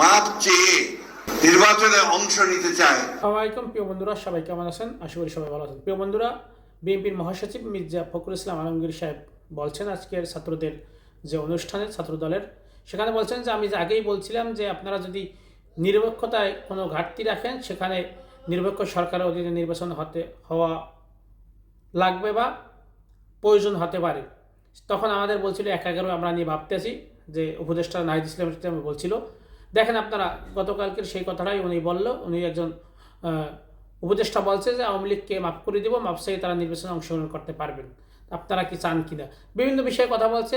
মাপ চেয়ে নির্বাচনে অংশ নিতে চায়। আসসালামাইকুম প্রিয় বন্ধুরা, সবাই কেমন আছেন? আশা করি সবাই ভালো আছেন। প্রিয় বন্ধুরা, বিএনপির মহাসচিব মির্জা ফখরুল ইসলাম আলমগীর সাহেব বলছেন আজকের ছাত্রদের যে অনুষ্ঠানে ছাত্র দলের সেখানে বলছেন যে, আমি যে আগেই বলছিলাম যে, আপনারা যদি নিরপেক্ষতায় কোনো ঘাটতি রাখেন, সেখানে নিরপেক্ষ সরকারের অধীনে নির্বাচন হতে, হওয়া লাগবে বা প্রয়োজন হতে পারে। তখন আমাদের বলছিল, এক আমরা নিয়ে ভাবতেছি যে, উপদেষ্টা নাহিদ ইসলাম বলছিল দেখেন আপনারা, গতকালকের সেই কথাটাই উনি বলল। উনি একজন উপদেষ্টা বলছে যে আওয়ামী লীগকে মাফ করে দিব মাপ চেয়ে তারা নির্বাচনে অংশগ্রহণ করতে পারবেন। আপনারা কি চান কিনা? বিভিন্ন বিষয়ে কথা বলছে।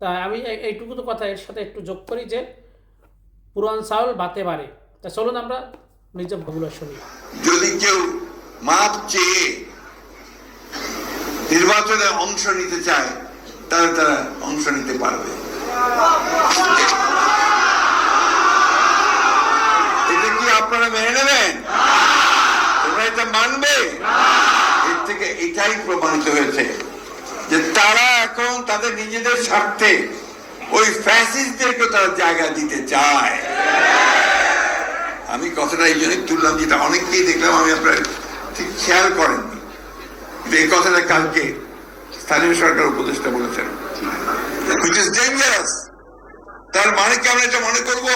তা আমি এইটুকু তো কথা, এর সাথে একটু যোগ করি যে পুরান চাউল বাতে পারে। তা চলুন আমরা মির্জা ভগুলা শুনি। যদি কেউ মাপ চেয়ে নির্বাচনে অংশ নিতে চায়, তাহলে তারা অংশ নিতে পারবে। এটাই প্রমাণিত হয়েছে যে তারা এখন তাদের নিজেদের স্বার্থে ওই ফ্যাসিস্টদেরকে তারা জায়গা দিতে চায়। আমি কথাটা এই জন্যই তুললাম যেটা অনেককেই দেখলাম, আমি আপনার ঠিক খেয়াল কিন্তু এই কথাটা কালকে স্থানীয় সরকার উপদেষ্টা বলেছেন। তার মানে কি আমরা এটা মনে করব?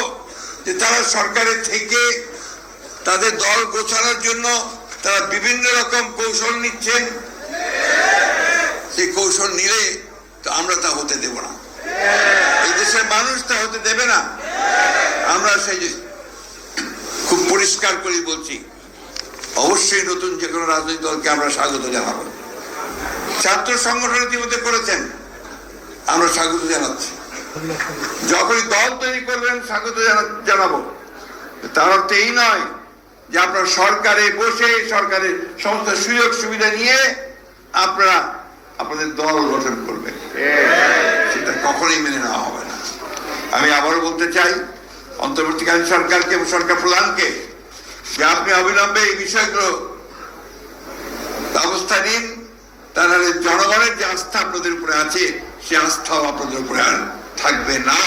যে তারা সরকারের থেকে তাদের দল গোছানোর জন্য তারা বিভিন্ন রকম কৌশল নিচ্ছেন সেই কৌশল নিলে তো আমরা তা হতে দেব না। এই দেশের মানুষ তা হতে দেবে না। আমরা সেই খুব পরিষ্কার করে বলছি, অবশ্যই নতুন যে কোনো রাজনৈতিক দলকে আমরা স্বাগত জানাব। ছাত্র সংগঠন ইতিমধ্যে করেছেন। আমরা স্বাগত জানাচ্ছি। যখনই দল তৈরি করবেন, স্বাগত জানা- জানাব। তার অর্থ এই নয় যে আপনার সরকারে বসে সরকারের সমস্ত সুযোগ সুবিধা নিয়ে আপনারা আপনাদের দল গঠন করবেন। সেটা কখনোই মেনে নেওয়া হবে না। আমি আবারও বলতে চাই, অন্তর্বর্তীকালীন সরকারকে এবং সরকার প্রধানকে যে আপনি অবিলম্বে এই বিষয়গুলো ব্যবস্থা নিন তাহলে জনগণের যে আস্থা আপনাদের উপরে আছে, সে আস্থাও আপনাদের উপরে আর থাকবে না।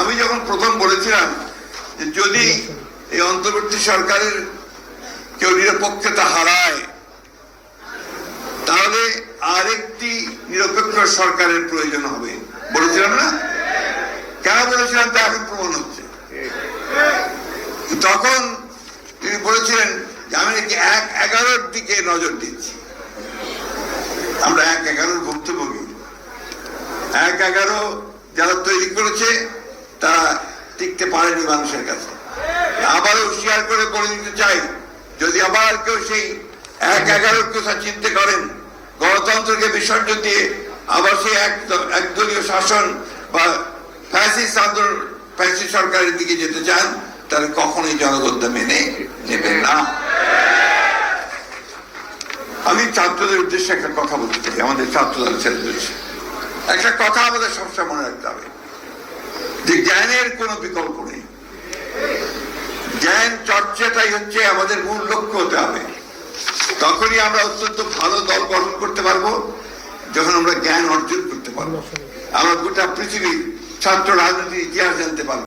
আমি যখন প্রথম বলেছিলাম যে যদি এই অন্তর্বর্তী সরকারের কেউ নিরপেক্ষতা হারায়, তাহলে আরেকটি নিরপেক্ষ সরকারের প্রয়োজন হবে। বলেছিলাম না? কেন বলেছিলাম? তা এখন প্রমাণ হচ্ছে। তখন তিনি বলেছিলেন যে, আমি নাকি এক এগারোর দিকে নজর দিচ্ছি। আমরা এক এগারোর ভুক্তভোগী। এক এগারো যারা তৈরি করেছে, তারা টিকতে পারেনি মানুষের কাছে। আবারও শেয়ার করে বলে দিতে চাই, যদি আবার কেউ সেই এক এগারোর কথা চিন্তা করেন, গণতন্ত্রকে বিসর্জন দিয়ে আবার সেই একদলীয় শাসন বা ফ্যাসিস্ট আন্দোলন, ফ্যাসিস্ট সরকারের দিকে যেতে চান, তাহলে কখনোই জনগণ মেনে নেবেন না। আমি ছাত্রদের উদ্দেশ্যে একটা কথা বলতে চাই, আমাদের ছাত্রদল ছেলেদের একটা কথা আমাদের সবসময় মনে রাখতে হবে যে জ্ঞানের কোনো বিকল্প নেই। জ্ঞান চর্চাটাই হচ্ছে আমাদের মূল লক্ষ্য হতে হবে। তখনই আমরা অত্যন্ত ভালো দল গঠন করতে পারব, যখন আমরা জ্ঞান অর্জন করতে পারব। আমরা গোটা পৃথিবীর ছাত্র রাজনীতির ইতিহাস জানতে পারব।